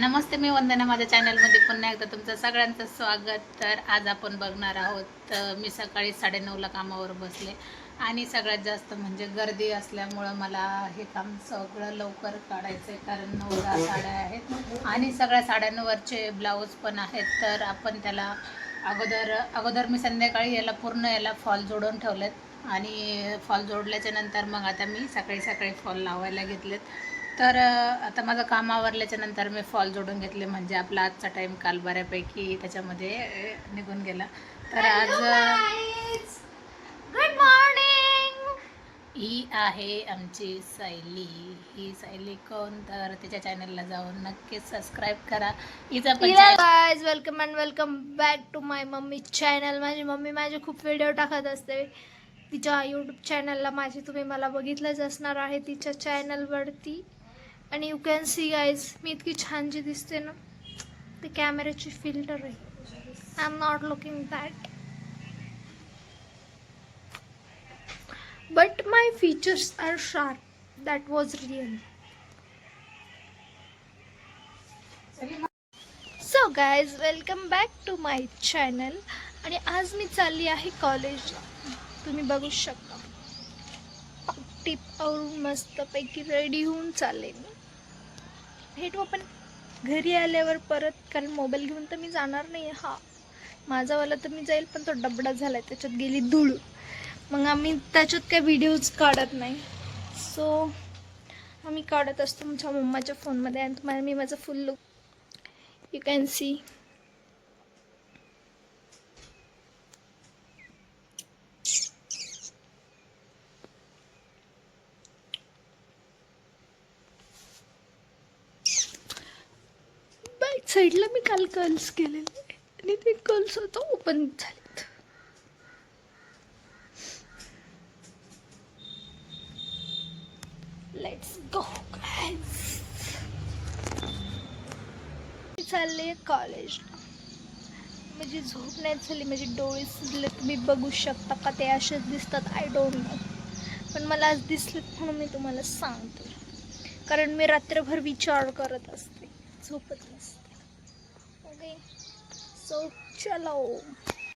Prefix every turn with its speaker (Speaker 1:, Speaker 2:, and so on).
Speaker 1: नमस्ते मी वंदना. माझ्या चॅनलमध्ये पुन्हा एकदा तुमचं सगळ्यांचं स्वागत. तर आज आपण बघणार आहोत मी सकाळी साडेनऊला कामावर बसले. आणि सगळ्यात जास्त म्हणजे गर्दी असल्यामुळं मला हे काम सगळं लवकर काढायचं आहे कारण नऊ दहा साड्या आहेत. आणि सगळ्या साड्यांवरचे ब्लाऊज पण आहेत. तर आपण त्याला अगोदर अगोदर मी संध्याकाळी याला पूर्ण याला फॉल जोडून ठेवलेत. आणि फॉल जोडल्याच्या नंतर मग आता मी सकाळी सकाळी फॉल लावायला घेतलेत. तर आता माझं काम आवरल्याच्या नंतर मी फॉल जोडून घेतले. म्हणजे आपला आजचा टाईम काल बऱ्यापैकी त्याच्यामध्ये निघून गेला. तर आज गुड मॉर्निंग ही आहे आमची सायली ही सायली कोण? तर तिच्या चॅनलला जाऊन नक्कीच सबस्क्राईब करा. हिचा पण
Speaker 2: welcome and welcome back to my mummy channel माझी मम्मी माझे खूप व्हिडिओ टाकत असते. तिच्या यूट्यूब चॅनलला माझी तुम्ही मला बघितलंच असणार आहे तिच्या चॅनलवरती आणि यू कॅन सी गाईज मी इतकी छान जी दिसते ना ते कॅमेऱ्याची फिल्टर आहे. I am not looking that but my features are sharp that was real so guys welcome back to my channel आणि आज मी चालली आहे कॉलेजला तुम्ही बघू शकता. टिप आवरून मस्तपैकी रेडी होऊन चालले मी. भेटू आपण. घरी आल्यावर परत कारण मोबाईल घेऊन तर मी जाणार नाही. हा. माझावाला तर मी जाईल पण तो डबडा झाला आहे त्याच्यात गेली धूळ. मग आम्ही त्याच्यात काही व्हिडिओज काढत नाही. सो आम्ही काढत असतो तुमच्या मम्माच्या फोनमध्ये आणि तुम्हाला मी माझा full look you can see साईडला मी काल कर्ल्स केलेले आणि ते कर्ल्स आता ओपन झालेत. लेट्स गो चालले कॉलेजला माझी झोप नाही झाली माझे डोळे सुजले तुम्ही बघू शकता का ते असेच दिसतात? आय डोंट नो पण मला आज दिसलेत म्हणून मी तुम्हाला सांगते. कारण मी रात्रभर विचार करत असते. झोपत नसते. 我给你收去喽。